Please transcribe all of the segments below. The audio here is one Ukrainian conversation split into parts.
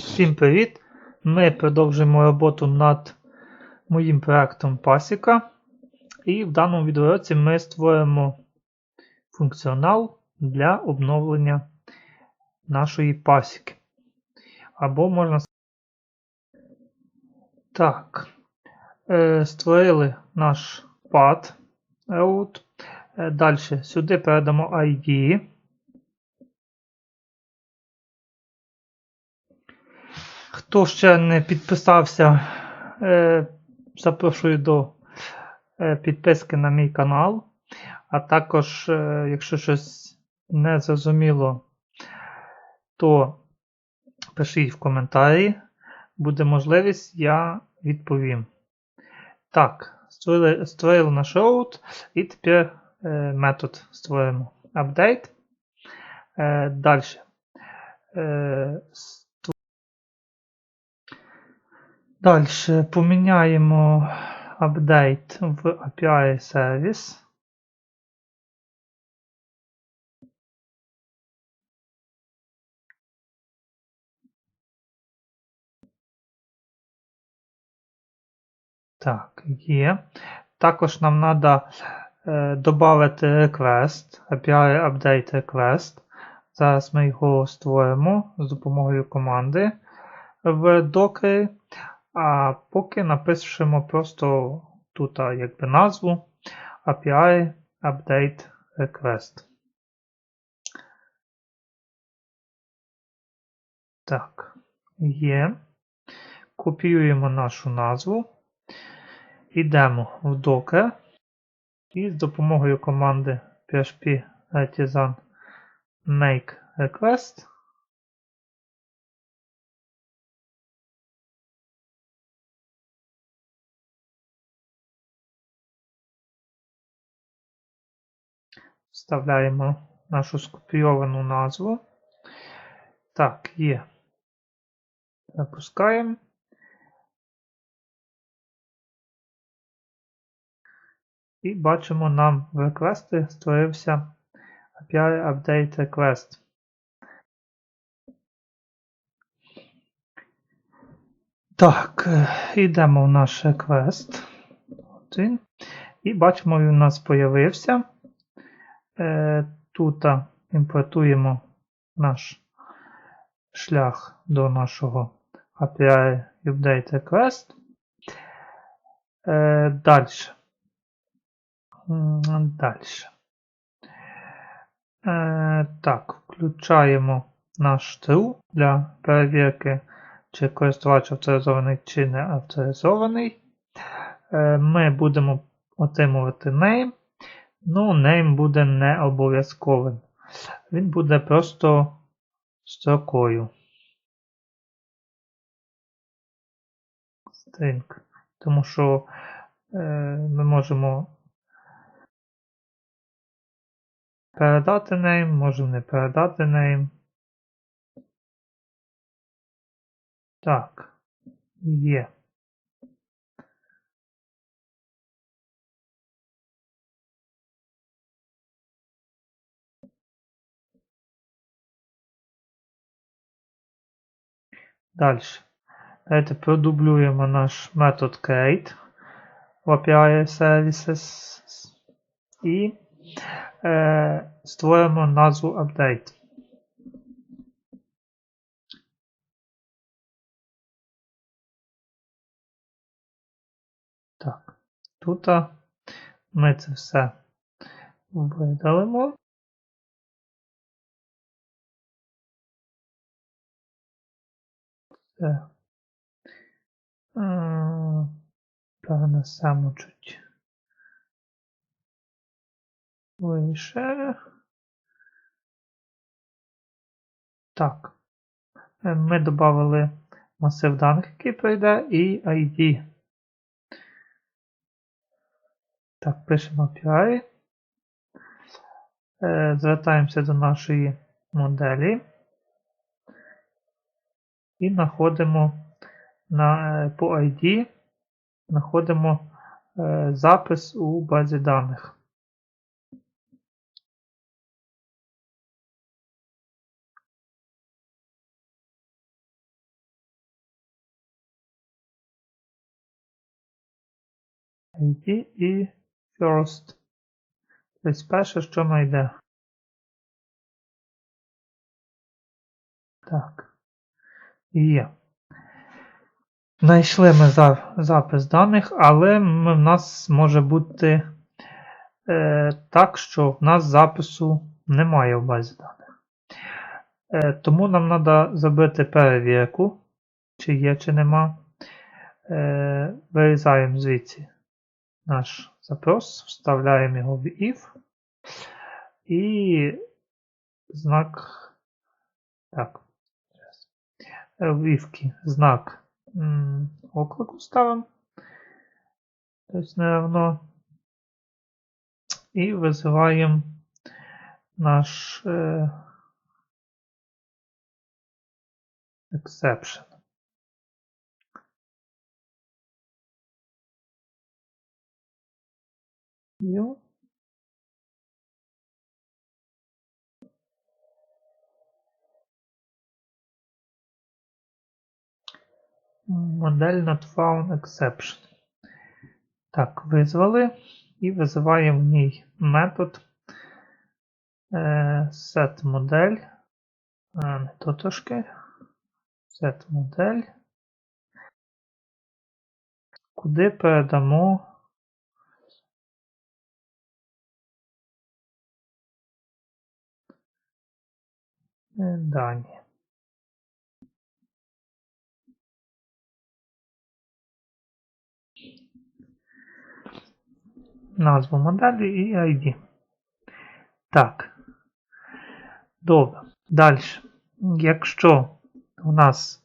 Всім привіт! Ми продовжуємо роботу над моїм проектом Пасіка. І в даному відеоуроці ми створимо функціонал для обновлення нашої пасіки. Або можна Так. Е, Створили наш пад. Е, Далі сюди передамо ID. Хто ще не підписався, е, запрошую до е, підписки на мій канал. А також, е, якщо щось не зрозуміло, то пишіть в коментарі. Буде можливість, я відповім. Так, створили, створили наш роут і тепер е, метод створимо update. Е, Далі. Е, Далі поміняємо апдейт в API сервіс. Так, є. Також нам треба е, додати request, API Update Request. Зараз ми його створимо з допомогою команди в Docker. А поки напишемо просто тут якби назву API Update Request. Так, є. Копіюємо нашу назву. Йдемо в Docker і з допомогою команди PHP artisan make request Вставляємо нашу скопійовану назву. Так, є. Запускаємо. І бачимо, нам в реквести створився API Update Request. Так, йдемо в наш. Один. І бачимо, він у нас з'явився. Тут імпортуємо наш шлях до нашого API Update Request. Далі. Далі. Так, включаємо наш true для перевірки, чи користувач авторизований чи не авторизований. Ми будемо отримувати name. Ну, name буде не обов'язковим. Він буде просто строкою. String. Тому що е, ми можемо передати name, можемо не передати name. Так, є. Далі. Давайте продублюємо наш метод create в API Services і е, створимо назву update. Так, тут ми це все видалимо. Це перенесемо чуть вище. Так. Ми додали масив даних, який прийде, і ID. Так, пишемо API. Звертаємося до нашої моделі і знаходимо на, е, по ID, знаходимо е, запис у базі даних. ID і first. Тобто перше, що знайде. Так. Є. Знайшли ми за, запис даних, але в нас може бути е, так, що в нас запису немає в базі даних. Е, тому нам треба зробити перевірку, чи є, чи нема. Е, вирізаємо звідси наш запрос, вставляємо його в if і знак. Так. В if знак оклику ставимо. Тобто не равно. І визиваємо наш е, exception. New. Модель not found exception. Так, визвали і визиваємо в ній метод е, set модель. Не то трошки. Set модель. Куди передамо е, дані. Назву моделі і ID. Так. Добре. Далі. Якщо у нас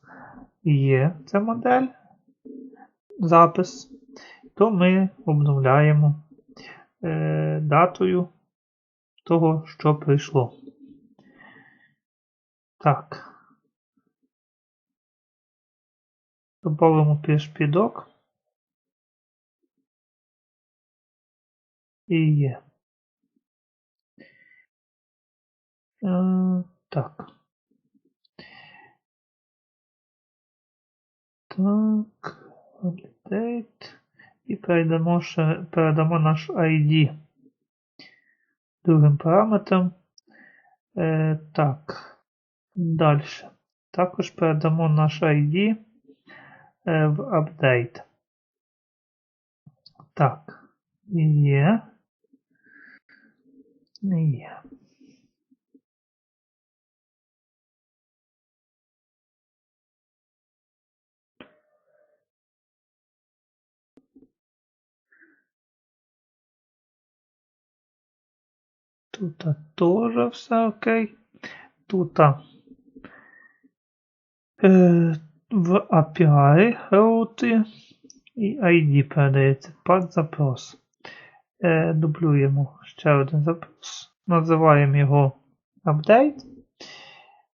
є ця модель, запис, то ми обновляємо е, датою того, що прийшло. Так. Добавимо PHP-doc. І є. Е, так. Так, update. І передамо, ще, передамо наш ID другим параметром. Е, Так, далі. Також передамо наш ID е, в update. Так, є. Є. Тут теж все окей. Тут е, в API роути і ID передається під запрос. Е, Дублюємо ще один запрос. Називаємо його update.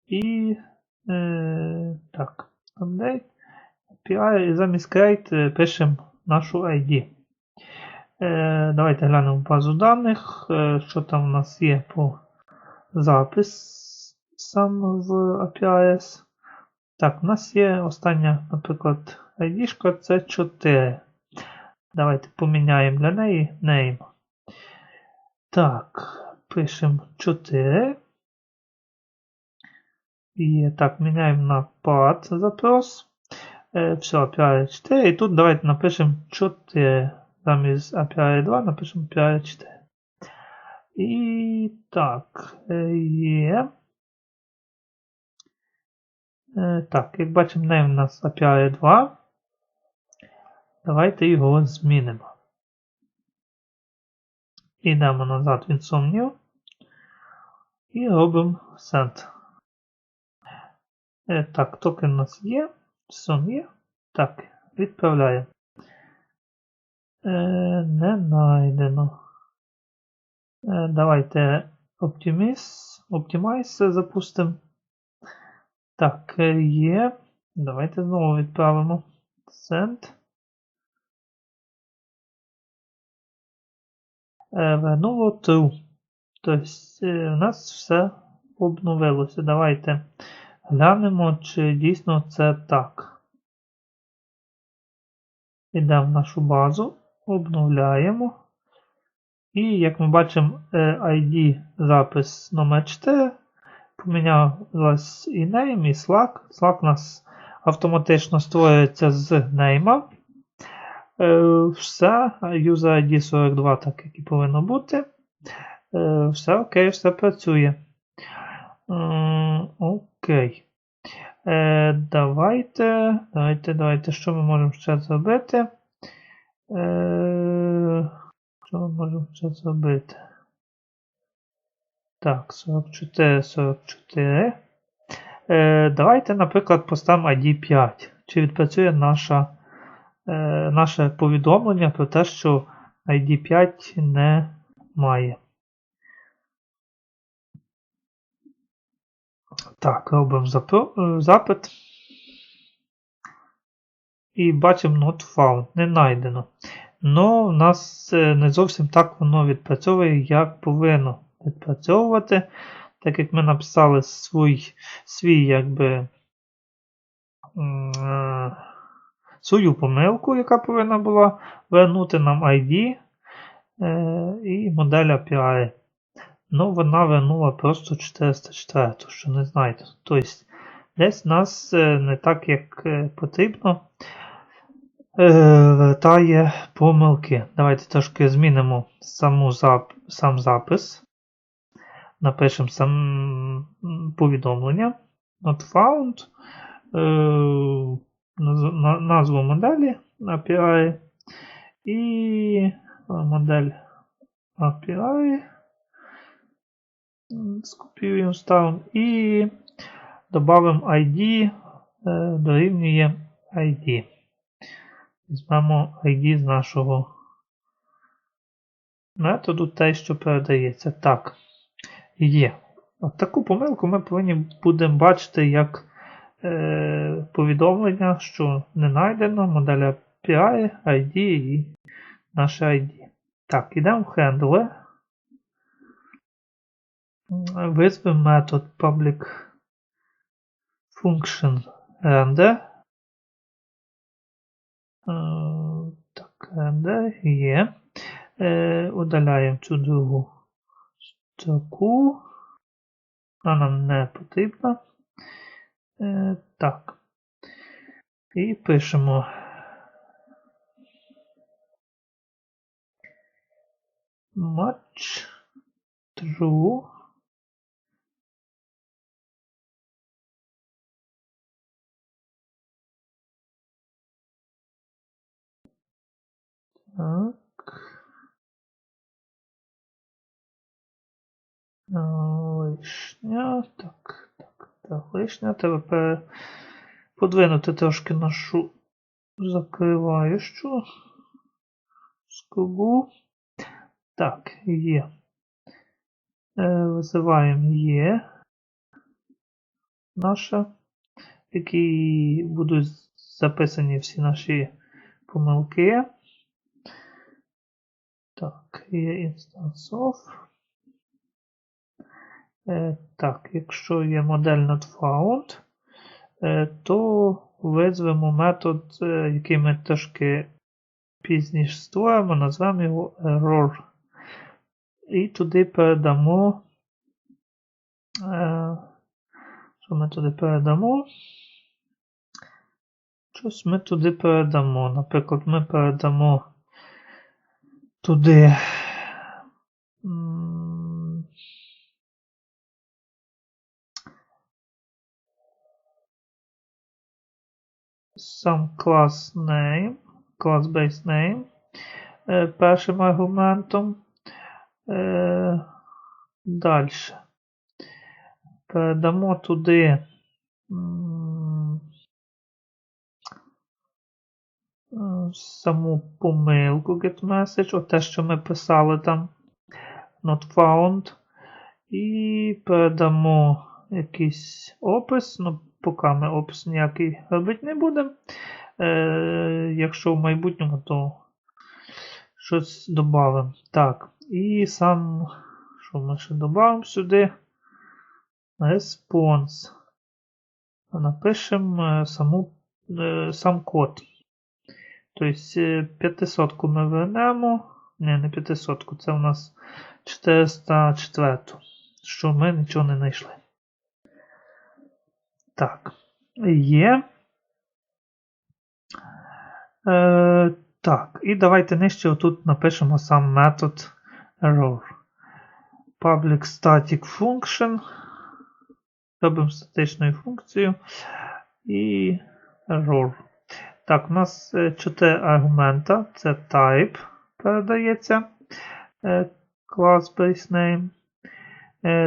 І е, так, update. API і замість create е, пишемо нашу ID. Е, Давайте глянемо базу даних, е, що там у нас є по записам в APIs. Так, у нас є остання, наприклад, ID, це 4. Давайте поміняємо для неї name. Так, пишемо 4. І так, міняємо на path запрос. Е, все, API 4. І тут давайте напишемо 4. Замість API 2 напишемо API 4. І так, е, є. Е, так, як бачимо, name у нас API 2. Давайте його змінимо. Йдемо назад в Insomnia і робимо send. Е, так, токен у нас є. Сум є. Так, відправляємо. Е, не знайдено. Е, давайте Optimize, Optimize запустимо. Так, є. Давайте знову відправимо. Send. Е, вернуло true. Тобто е, у нас все обновилося. Давайте глянемо, чи дійсно це так. Йдемо в нашу базу обновляємо. І, як ми бачимо, е, ID запис номер 4 помінялась і name, і Slack. Slack у нас автоматично створюється з name. Е, Все, user ID 42, так як і повинно бути. Е, Все окей, все працює. Окей. Е, Давайте, давайте, давайте, що ми можемо ще зробити? Що ми можемо ще зробити? Так, 44, 44. Е, Давайте, наприклад, поставимо ID 5. Чи відпрацює наша, наше повідомлення про те, що ID 5 не має. Так, робимо е, запит. І бачимо not found, не знайдено. Но в нас е, не зовсім так воно відпрацьовує, як повинно відпрацьовувати. Так як ми написали свій, свій якби, е, свою помилку, яка повинна була вернути нам ID е, і модель API. Ну, вона вернула просто 404, що не знаєте. Тобто, десь нас е, не так, як е, потрібно, вертає помилки. Давайте трошки змінимо саму зап, сам запис. Напишемо сам повідомлення. Not found. Наз- на- назву моделі API. І е, модель API. Скопіюємо, ставимо і додамо ID е, дорівнює ID. Візьмемо ID з нашого методу, те, що передається. Так, є. От таку помилку ми повинні будемо бачити як е, повідомлення, що не знайдено модель API, ID і наше ID. Так, ідемо в handler. Визвемо метод public function render. Так, render є. Е, Удаляємо цю другу строку. Вона нам не потрібна. Е, Так. І пишемо. Match true. Так. Е, Лишня. Так, так, лишня. Пере... подвинути трошки нашу закриваючу скобу. Так, є. Е, Визиваємо є. Наша, в якій будуть записані всі наші помилки. Так, є instance of. Е, так, якщо є модель not found, е, то визвемо метод, е, який ми трошки пізніше створимо, назвемо його error. І туди передамо. Що ми туди передамо? Щось ми туди передамо. Наприклад, ми передамо туди. Сам клас name, клас base name е, першим аргументом. Е, Далі. Передамо туди саму помилку getMessage, от те, що ми писали там not found. І передамо якийсь опис. Ну, поки ми опис ніякий робити не будемо. Е, якщо в майбутньому, то щось додамо. Так, і сам, що ми ще додамо сюди? Response. Напишемо саму, е, сам код. Тобто 500 ми вернемо. Ні, не 500, це у нас 404, що ми нічого не знайшли. Так, є. Е, Так, і давайте нижче отут напишемо сам метод error. Public static function. Робимо статичною функцією. І error. Так, у нас 4 аргумента. Це type передається. Class base name.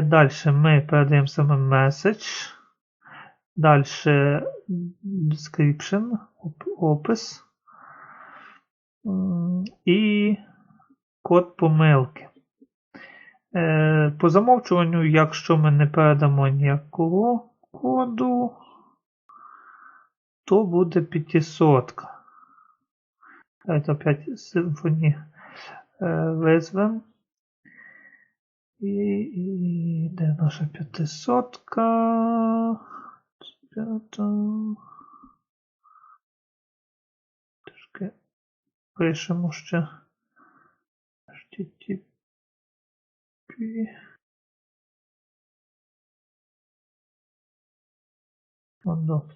Далі ми передаємо саме message. Далі description, опис. І код помилки. По замовчуванню, якщо ми не передамо ніякого коду, то буде 500. Давайте опять симфоні визвемо. І, і де наша 500? Трошки пишемо ще HTTP. Воно.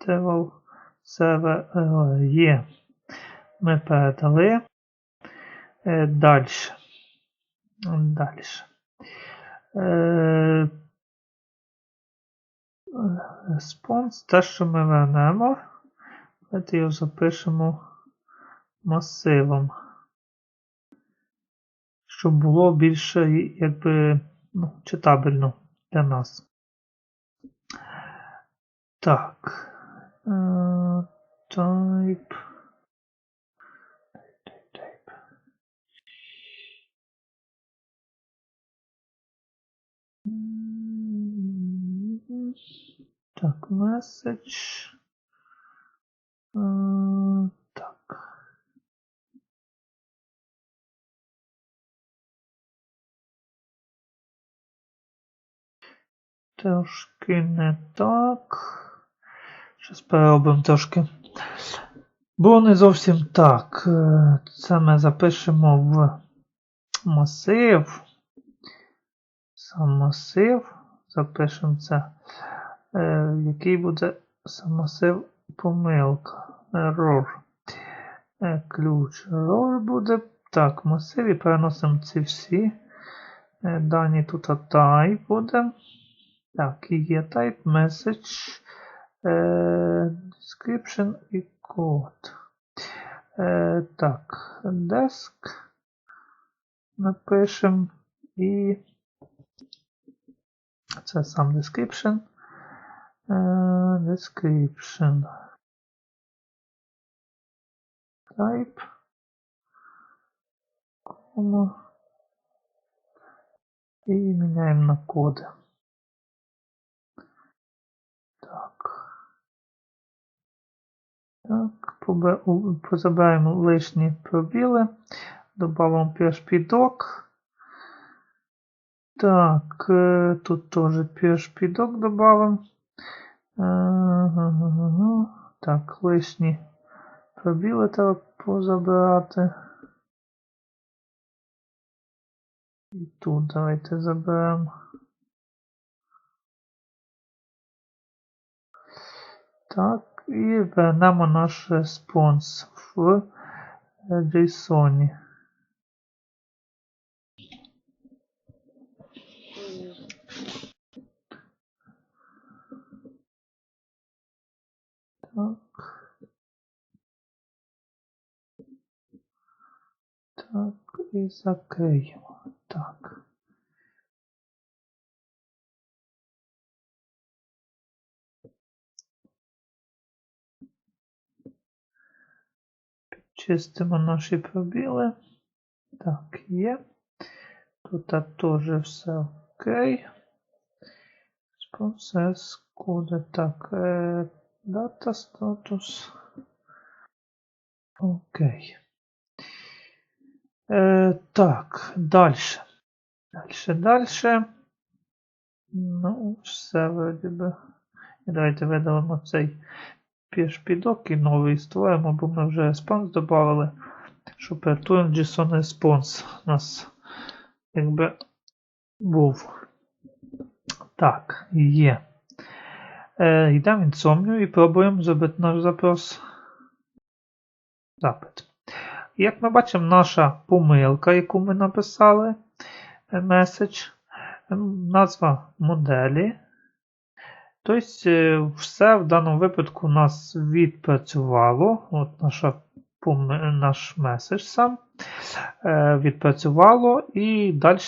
Travel server є. Ми передали. Далі. Далі. Response, те, що ми вернемо. Давайте його запишемо масивом. Щоб було більше якби, ну, читабельно для нас. Так. Uh, type. Type. Так, message. Uh, так. Трошки не так. Щось переробимо трошки. Було не зовсім так. Це ми запишемо в масив. Сам масив. Запишемо це. Який буде сам масив помилка. Error. Ключ error буде. Так, в масиві переносимо ці всі. Дані тут type буде. Так, і є type message. Description і код. Так, desk. Напишемо і це сам description. Description. Type. Кома. І міняємо на коди. Так. Так, позабираємо лишні пробіли. Добавимо PHP-doc. Так, тут теж PHP-doc добавимо. Так, лишні пробіли треба позабирати. І тут давайте заберемо. Так, і вернемо наш респонс в JSON. Так. І закриємо. Так. Чистимо наші пробіли. Так, є. Тут теж все окей. Процес коди. Так, е, дата статус. Окей. Е, Так, далі. Далі, далі. Ну, все вроді би. І давайте видалимо цей PHP-док і новий створимо, бо ми вже response додали, щоб return JSON response у нас якби був. Так, є. Е, йдемо в Insomnio і пробуємо зробити наш запрос. Запит. Як ми бачимо, наша помилка, яку ми написали, меседж, е, назва моделі. Тобто, е, все в даному випадку у нас відпрацювало. От наша, наш меседж сам е, відпрацювало і далі